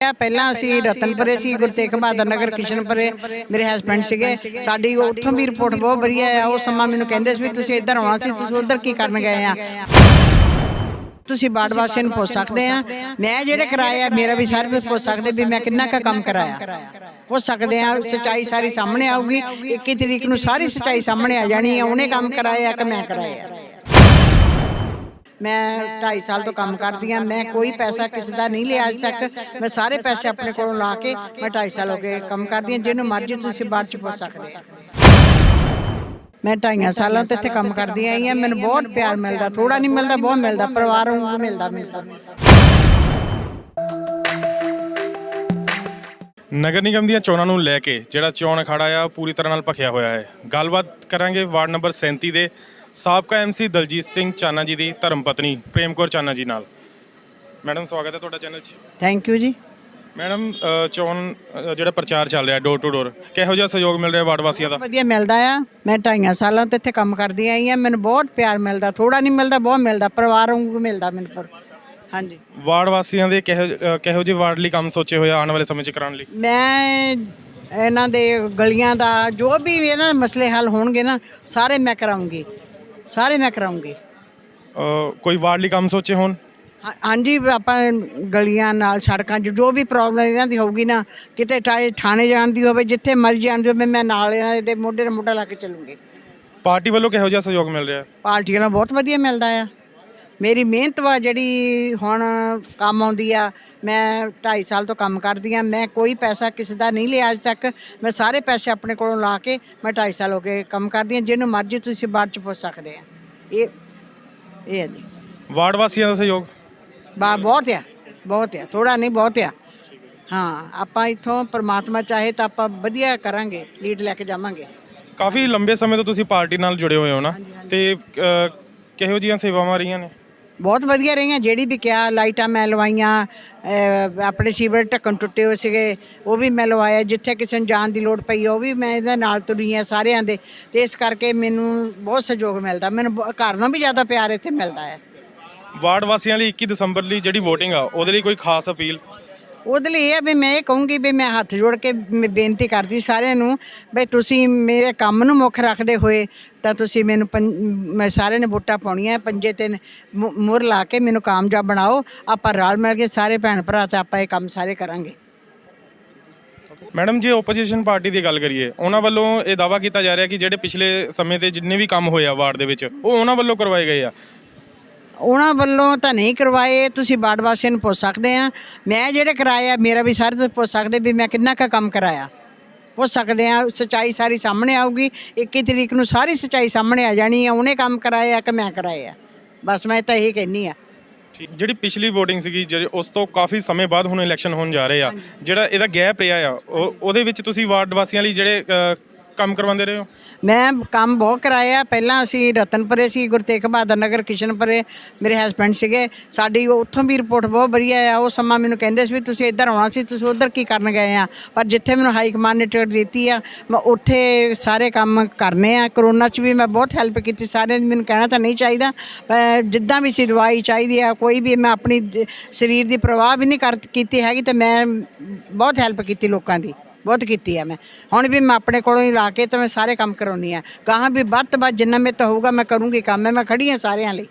ਆ ਪਹਿਲਾਂ ਅਸੀਂ ਰਤਨਪੁਰੇ ਸੀ ਗੁਰੂ ਤੇਗ ਬਹਾਦਰ ਨਗਰ ਕਿਸ਼ਨਪੁਰੇ ਮੇਰੇ ਹਸਬੰਡ ਸੀਗੇ। ਸਾਡੀ ਉੱਥੋਂ ਵੀ ਰਿਪੋਰਟ ਬਹੁਤ ਵਧੀਆ ਆ ਉਹ ਸਮਾਂ ਮੈਨੂੰ ਕਹਿੰਦੇ ਸੀ ਵੀ ਤੁਸੀਂ ਇੱਧਰ ਆਉਣਾ ਸੀ ਤੁਸੀਂ ਉੱਧਰ ਕੀ ਕਰਨ ਗਏ ਆ? ਤੁਸੀਂ ਬਾੜ ਵਾਸੀਆਂ ਨੂੰ ਪੁੱਛ ਸਕਦੇ ਆ। ਮੈਂ ਜਿਹੜੇ ਕਰਾਏ ਆ ਮੇਰਾ ਵੀ ਸਾਰੇ ਤੁਸੀਂ ਪੁੱਛ ਸਕਦੇ ਵੀ ਮੈਂ ਕਿੰਨਾ ਕੁ ਕੰਮ ਕਰਾਇਆ। ਪੁੱਛ ਸਕਦੇ ਆ ਸਚਾਈ ਸਾਰੀ ਸਾਹਮਣੇ ਆਊਗੀ। 21 ਤਰੀਕ ਨੂੰ ਸਾਰੀ ਸਚਾਈ ਸਾਹਮਣੇ ਆ ਜਾਣੀ ਆ ਉਹਨੇ ਕੰਮ ਕਰਾਇਆ? ਕਿ ਮੈਂ ਕਰਾਇਆ? ਮੈਂ 2.5 ਸਾਲ ਤੋਂ ਕੰਮ ਕਰਦੀ ਆ ਮੈਂ ਕੋਈ ਪੈਸਾ ਕਿਸੇ ਦਾ ਨਹੀਂ ਲਿਆ ਅੱਜ ਤੱਕ। ਮੈਂ ਸਾਰੇ ਪੈਸੇ ਆਪਣੇ ਕੋਲੋਂ ਲਾ ਕੇ ਮੈਂ 2.5 ਸਾਲ ਹੋ ਗਏ ਕੰਮ ਕਰਦੀ ਆ ਜਿਹਨੂੰ ਮਰਜ਼ੀ ਤੁਸੀਂ ਬਾਅਦ ਚ ਪੁੱਛ ਸਕਦੇ ਆ ਮੈਂ ਢਾਈਆਂ ਸਾਲਾਂ ਤੋਂ ਇੱਥੇ ਕੰਮ ਕਰਦੀ ਆਈ ਆ ਮੈਨੂੰ ਬਹੁਤ ਪਿਆਰ ਮਿਲਦਾ ਥੋੜਾ ਨਹੀਂ ਮਿਲਦਾ ਬਹੁਤ ਮਿਲਦਾ ਪਰਿਵਾਰ ਨੂੰ ਮਿਲਦਾ ਮਿਲਦਾ ਨਗਰ ਨਿਗਮ ਦੀਆਂ ਚੋਣਾਂ ਨੂੰ ਲੈ ਕੇ ਜਿਹੜਾ ਚੋਣ ਅਖਾੜਾ ਆ ਪੂਰੀ ਤਰ੍ਹਾਂ ਨਾਲ ਭਖਿਆ ਹੋਇਆ ਹੈ। ਗੱਲਬਾਤ ਕਰਾਂਗੇ ਵਾਰਡ ਨੰਬਰ 37 ਦੇ ਸਾਬਕਾ ਐਮਸੀ ਦਲਜੀਤ ਸਿੰਘ ਚਾਨਾ ਜੀ ਦੀ ਧਰਮ ਪਤਨੀ ਪ੍ਰੇਮ ਕੌਰ ਚਾਨਾ ਜੀ ਨਾਲ। ਮੈਡਮ ਸਵਾਗਤ ਹੈ ਤੁਹਾਡਾ ਚੈਨਲ 'ਚ। ਥੈਂਕ ਯੂ ਜੀ। ਮੈਡਮ ਚੋਣ ਜਿਹੜਾ ਪ੍ਰਚਾਰ ਚੱਲ ਰਿਹਾ ਡੋਰ ਟੂ ਡੋਰ ਕਿਹੋ ਜਿਹਾ ਸਹਿਯੋਗ ਮਿਲ ਰਿਹਾ ਵਾਰਡ ਵਾਸੀਆਂ ਦਾ? ਵਧੀਆ ਮਿਲਦਾ ਆ। ਮੈਂ ਢਾਈਆਂ ਸਾਲਾਂ ਤੋਂ ਇੱਥੇ ਕੰਮ ਕਰਦੀ ਆਈ ਆ। ਮੈਨੂੰ ਬਹੁਤ ਪਿਆਰ ਮਿਲਦਾ ਥੋੜਾ ਨਹੀਂ ਮਿਲਦਾ ਬਹੁਤ ਮਿਲਦਾ ਪਰਿਵਾਰ ਨੂੰ ਮਿਲਦਾ ਮੈਨੂੰ ਪਰ। ਹਾਂਜੀ। ਵਾਰਡ ਵਾਸੀਆਂ ਦੇ ਕਿਹੋ ਜਿਹੇ ਵਾਰਡ ਲਈ ਕੰਮ ਸੋਚੇ ਹੋਏ ਆਉਣ ਵਾਲੇ ਸਮੇਂ 'ਚ ਕਰਾਉਣ ਲਈ? ਮੈਂ ਇਹਨਾਂ ਦੇ ਗਲੀਆਂ ਦਾ ਜੋ ਵੀ ਇਹਨਾਂ ਦੇ ਮਸਲੇ ਹੱਲ ਹੋਣਗੇ ਨਾ ਸਾਰੇ ਮੈਂ ਕਰਾਉਂਗੀ। ਸਾਰੇ ਮੈਂ ਕਰਾਉਂਗੀ। ਅ, ਕੋਈ ਵਾਰਡ ਲਈ ਕੰਮ ਸੋਚੇ ਹੋਣ? ਹਾਂ- ਹਾਂਜੀ ਆਪਾਂ ਗਲੀਆਂ ਨਾਲ ਸੜਕਾਂ 'ਚ ਜੋ ਵੀ ਪ੍ਰੋਬਲਮ ਇਹਨਾਂ ਦੀ ਹੋਊਗੀ ਨਾ ਕਿਤੇ ਠਾ- ਥਾਣੇ ਜਾਣ ਦੀ ਹੋਵੇ ਜਿੱਥੇ ਮਰਜ਼ੀ ਜਾਣ ਦੀ ਹੋਵੇ ਮੈਂ ਨਾਲ ਇਹਨਾਂ ਦੇ ਮੋਢੇ ਨਾਲ ਮੋਢਾ ਲਾ ਕੇ ਚੱਲੂੰਗੀ। ਪਾਰਟੀ ਵੱਲੋਂ ਕਿਹੋ ਜਿਹਾ ਸਹਿਯੋਗ ਮਿਲ ਰਿਹਾ? ਪਾਰਟੀਆਂ ਨਾਲ ਬਹੁਤ ਵਧੀਆ ਮਿਲਦਾ ਆ। ਮੇਰੀ ਮਿਹਨਤ ਵਾ ਜਿਹੜੀ ਹੁਣ ਕੰਮ ਆਉਂਦੀ ਆ ਮੈਂ 2.5 ਸਾਲ ਤੋਂ ਕੰਮ ਕਰਦੀ ਆ ਮੈਂ ਕੋਈ ਪੈਸਾ ਕਿਸੇ ਦਾ ਨਹੀਂ ਲਿਆ ਅੱਜ ਤੱਕ ਮੈਂ ਸਾਰੇ ਪੈਸੇ ਆਪਣੇ ਕੋਲੋਂ ਲਾ ਕੇ ਮੈਂ 2.5 ਸਾਲ ਹੋ ਗਏ ਕੰਮ ਕਰਦੀ ਆ ਜਿਹਨੂੰ ਮਰਜ਼ੀ ਤੁਸੀਂ ਬਾਅਦ ਚ ਪੁੱਛ ਸਕਦੇ ਆ। ਇਹ ਇਹ ਹੈ ਜੀ। ਵਾਰਡ ਵਾਸੀਆਂ ਦਾ ਸਹਿਯੋਗ? ਬਾ ਬਹੁਤ ਆ ਬਹੁਤ ਆ ਥੋੜਾ ਨਹੀਂ ਬਹੁਤ ਆ। ਹਾਂ ਆਪਾਂ ਇਥੋਂ ਪ੍ਰਮਾਤਮਾ ਚਾਹੇ ਤਾਂ ਆਪਾਂ ਵਧੀਆ ਕਰਾਂਗੇ ਲੀਡ ਲੈ ਕੇ ਜਾਵਾਂਗੇ। ਕਾਫੀ ਲੰਬੇ ਸਮੇਂ ਤੋਂ ਤੁਸੀਂ ਪਾਰਟੀ ਨਾਲ ਜੁੜੇ ਹੋਏ ਹੋ ਨਾ ਤੇ ਕਿਹੋ ਜੀਆਂ ਸੇਵਾਵਾਂ ਰਹੀਆਂ ਨੇ? ਬਹੁਤ ਵਧੀਆ ਰਹੀਆਂ, ਜਿਹੜੀ ਵੀ ਕਿਹਾ, ਲਾਈਟਾਂ ਮੈਂ ਲਵਾਈਆਂ ਆਪਣੇ ਸੀਵਰ ਢੱਕਣ ਟੁੱਟੇ ਹੋਏ ਸੀਗੇ, ਉਹ ਵੀ ਮੈਂ ਲਵਾਇਆ, ਜਿੱਥੇ ਕਿਸੇ ਨੂੰ ਜਾਣ ਦੀ ਲੋੜ ਪਈ, ਉਹ ਵੀ ਮੈਂ ਇਹਦੇ ਨਾਲ ਤੁਰੀ ਆ ਸਾਰਿਆਂ ਦੇ, ਤੇ ਇਸ ਕਰਕੇ ਮੈਨੂੰ ਬਹੁਤ ਸਹਿਯੋਗ ਮਿਲਦਾ, ਮੈਨੂੰ ਬ- ਘਰ ਨਾਲੋਂ ਵੀ ਜ਼ਿਆਦਾ ਪਿਆਰ ਇੱਥੇ ਮਿਲਦਾ ਹੈ। ਵਾਰਡ ਵਾਸੀਆਂ ਲਈ 21 ਦਸੰਬਰ ਲਈ ਜਿਹੜੀ VOTING ਆ, ਉਹਦੇ ਲਈ ਕੋਈ ਖਾਸ ਅਪੀਲ? ਉਹਦੇ ਲਈ ਇਹ ਆ ਵੀ ਮੈਂ ਇਹ ਕਹੂੰਗੀ ਵੀ ਮੈਂ ਹੱਥ ਜੋੜ ਕੇ ਮ- ਬੇਨਤੀ ਕਰਦੀ ਸਾਰਿਆਂ ਨੂੰ, ਵੀ ਤੁਸੀਂ ਮੇਰੇ ਕੰਮ ਨੂੰ ਮੁੱਖ ਰੱਖਦੇ ਹੋਏ ਤਾਂ ਤੁਸੀਂ ਮੈਨੂੰ ਪੰ- ਮੈਂ ਸਾਰਿਆਂ ਨੇ ਵੋਟਾਂ ਪਾਉਣੀਆਂ, ਪੰਜੇ ਤੇ ਮੁ- ਲਾ ਕੇ ਮੈਨੂੰ ਕਾਮਯਾਬ ਬਣਾਓ। ਆਪਾਂ ਰਲ ਮਿਲ ਕੇ ਸਾਰੇ ਭੈਣ ਭਰਾ ਤੇ ਆਪਾਂ ਇਹ ਕੰਮ ਸਾਰੇ ਕਰਾਂਗੇ। ਮੈਡਮ ਜੇ ਆਪੋਜੀਸ਼ਨ ਪਾਰਟੀ ਦੀ ਗੱਲ ਕਰੀਏ, ਉਹਨਾਂ ਵੱਲੋਂ ਇਹ ਦਾਵਾ ਕੀਤਾ ਜਾ ਰਿਹਾ ਕਿ ਜਿਹੜੇ ਪਿਛਲੇ ਸਮੇਂ ਤੇ ਜਿੰਨੇ ਵੀ ਕੰਮ ਹੋਏ ਆ ਵਾਰਡ ਦੇ ਵਿੱਚ, ਉਹ ਉਹਨਾਂ ਵੱਲੋਂ ਕਰਵਾਏ ਗਏ ਆ। ਉਹਨਾਂ ਵੱਲੋਂ ਤਾਂ ਨਹੀਂ ਕਰਵਾਏ ਤੁਸੀਂ ਬਾੜ ਵਾਸੀਆਂ ਨੂੰ ਪੁੱਛ ਸਕਦੇ ਆ। ਮੈਂ ਜਿਹੜੇ ਕਰਾਏ ਆ ਮੇਰਾ ਵੀ ਸਾਰੇ ਤੁਸੀਂ ਪੁੱਛ ਸਕਦੇ ਵੀ ਮੈਂ ਕਿੰਨਾ ਕੁ ਕੰਮ ਕਰਾਇਆ। ਪੁੱਛ ਸਕਦੇ ਆ ਸਚਾਈ ਸਾਰੀ ਸਾਹਮਣੇ ਆਊਗੀ। 21 ਤਰੀਕ ਨੂੰ ਸਾਰੀ ਸਚਾਈ ਸਾਹਮਣੇ ਆ ਜਾਣੀ ਆ ਉਹਨੇ ਕੰਮ ਕਰਾਇਆ ਕਿ ਮੈਂ ਕਰਾਇਆ ਬਸ ਮੈਂ ਤਾਂ ਇਹੀ ਕਹਿਨੀ ਆ। ਜਿਹੜੀ ਪਿਛਲੀ VOTING ਸੀਗੀ ਜਿਹੜੇ ਉਸ ਤੋਂ ਕਾਫੀ ਸਮੇਂ ਬਾਅਦ ਹੁਣ ਇਲੈਕਸ਼ਨ ਹੋਣ ਜਾ ਰਹੇ ਆ ਜਿਹੜਾ ਇਹਦਾ ਗੈਪ ਰਿਹਾ ਆ ਉਹ- ਉਹਦੇ ਵਿੱਚ ਤੁਸੀਂ ਵਾਰਡ ਵਾਸੀਆਂ ਲਈ ਜਿਹੜੇ ਕੰਮ ਕਰਵਾਉਂਦੇ ਰਹੇ ਹੋ? ਮੈਂ ਕੰਮ ਬਹੁਤ ਕਰਾਇਆ ਪਹਿਲਾਂ ਅਸੀਂ ਰਤਨਪੁਰੇ ਸੀ, ਗੁਰੂ ਤੇਗ ਬਹਾਦਰ ਨਗਰ, ਕਿਸ਼ਨਪੁਰੇ ਮੇਰੇ ਹਸਬੰਡ ਸੀਗੇ। ਸਾਡੀ ਉੱਥੋਂ ਵੀ ਰਿਪੋਰਟ ਬਹੁਤ ਵਧੀਆ ਆ। ਉਹ ਸਮਾਂ ਮੈਨੂੰ ਕਹਿੰਦੇ ਸੀ ਵੀ ਤੁਸੀਂ ਇੱਧਰ ਆਉਣਾ ਸੀ, ਤੁਸੀਂ ਉੱਧਰ ਕੀ ਕਰਨ ਗਏ ਆ? ਪਰ ਜਿੱਥੇ ਮੈਨੂੰ ਹਾਈ ਕਮਾਂਡ ਨੇ ਟਿਕਟ ਦਿੱਤੀ ਆ, ਮੈਂ ਉੱਥੇ ਸਾਰੇ ਕੰਮ ਕਰਨੇ ਆ। ਕਰੋਨਾ 'ਚ ਵੀ ਮੈਂ ਬਹੁਤ ਹੈਲਪ ਕੀਤੀ। ਸਾਰਿਆਂ ਦੀ ਮੈਨੂੰ ਕਹਿਣਾ ਤਾਂ ਨਹੀਂ ਚਾਹੀਦਾ। ਜਿੱਦਾਂ ਵੀ ਸੀ, ਦਵਾਈ ਚਾਹੀਦੀ ਆ। ਕੋਈ ਵੀ ਮੈਂ ਆਪਣੀ ਸਰੀਰ ਦੀ ਪ੍ਰਵਾਹ ਵੀ ਨਹੀਂ ਕਰ, ਕੀਤੀ ਹੈਗੀ ਤੇ ਮੈਂ ਬਹੁਤ ਹੈਲਪ ਕੀਤੀ ਲੋਕਾਂ ਦੀ। ਬਹੁਤ ਕੀਤੀ ਹੈ ਮੈਂ। ਹੁਣ ਵੀ ਮੈਂ ਆਪਣੇ ਕੋਲੋਂ ਹੀ ਲਾ ਕੇ ਤੇ ਮੈਂ ਸਾਰੇ ਕੰਮ ਕਰਾਉਣੀ ਆ। ਕਹਾਂ ਵੀ ਵੱਧ ਤੋਂ ਵੱਧ ਜਿੰਨਾ ਮੇਰੇ ਤੋਂ ਹੋਊਗਾ ਮੈਂ ਕਰੂੰਗੀ ਕੰਮ, ਮੈਂ ਖੜੀ ਹਾਂ ਸਾਰਿਆਂ ਲਈ।